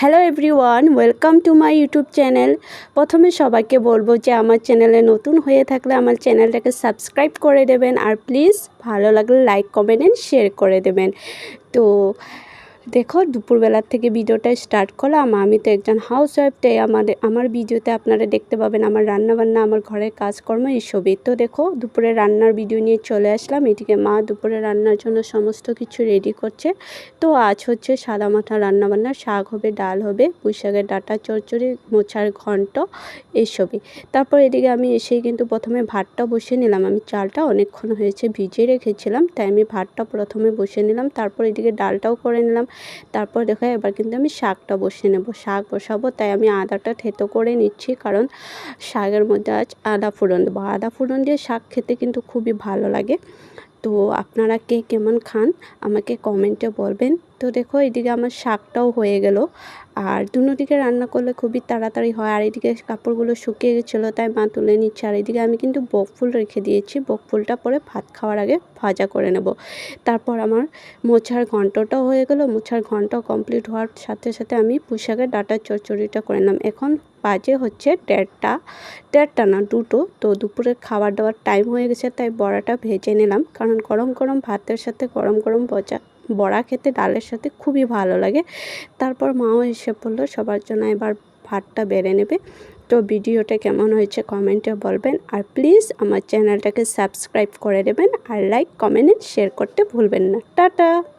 Hello everyone welcome to my YouTube channel প্রথমে সবাইকে বলব যে আমার চ্যানেলে নতুন হয়ে থাকলে আমার চ্যানেলটাকে সাবস্ক্রাইব করে দেবেন আর প্লিজ ভালো লাগলে লাইক কমেন্ট অ্যান্ড শেয়ার করে দেবেন। তো দেখো, দুপুরবেলার থেকে ভিডিওটা স্টার্ট করলাম আমি তো একজন হাউস ওয়াইফ তাই আমাদের, আমার ভিডিওতে আপনারা দেখতে পাবেন আমার রান্নাবান্না, আমার ঘরের কাজকর্ম এইসবই তো দেখো, দুপুরে রান্নার ভিডিও নিয়ে চলে আসলাম। এদিকে মা দুপুরে রান্নার জন্য সমস্ত কিছু রেডি করছে। তো আজ হচ্ছে সাদা মাথা রান্নাবান্না শাক হবে, ডাল হবে পুঁই শাকের ডাটা, চচ্চড়ি, মোচার ঘন্ট এইসবই তারপর এদিকে আমি এসেই কিন্তু প্রথমে ভাতটা বসিয়ে নিলাম। আমি চালটা অনেকক্ষণ হয়েছে ভিজিয়ে রেখেছিলাম, তাই আমি ভাতটা প্রথমে বসিয়ে নিলাম। তারপর এদিকে ডালটাও করে নিলাম। তারপর দেখো এবার কিন্তু আমি শাকটা বসিয়ে নেব। শাক বসাবো, তাই আমি আদাটা থেতো করে নিচ্ছি, কারণ শাকের মধ্যে আজ আদা ফোড়ন দেবো। আদা ফোড়ন দিয়ে শাক খেতে কিন্তু খুবই ভালো লাগে। তো আপনারা কে কেমন খান আমাকে কমেন্টে বলবেন। তো দেখো, এদিকে আমার শাকটাও হয়ে গেল। আর দুনো দিকে রান্না করলে খুবই তাড়াতাড়ি হয়। আর এদিকে কাপড়গুলো শুকিয়ে গেছিল, তাই মা তুলে নিচ্ছে। আর এদিকে আমি কিন্তু বকফুল রেখে দিয়েছি। বকফুলটা পরে ভাত খাওয়ার আগে ভাজা করে নেব। তারপর আমার মোছার ঘন্টটাও হয়ে গেল। মোছার ঘন্ট কমপ্লিট হওয়ার সাথে সাথে আমি পুষাকের ডাটার চচ্চড়িটা করে নিলাম। এখন বাজে হচ্ছে দেড়টা। দেড়টা না, দুটো। তো দুপুরে খাবার দাবার টাইম হয়ে গেছে, তাই বড়াটা ভেজে নিলাম। কারণ গরম গরম ভাতের সাথে গরম গরম বজা বড়া খেতে, ডালের সাথে খুবই ভালো লাগে। তারপর মাও এসে পড়ল সবার জন্য এবার ভাতটা বেড়ে নেবে। তো ভিডিওটা কেমন হয়েছে কমেন্টে বলবেন। আর প্লিজ আমার চ্যানেলটাকে সাবস্ক্রাইব করে দেবেন আর লাইক, কমেন্ট শেয়ার করতে ভুলবেন না। টাটা!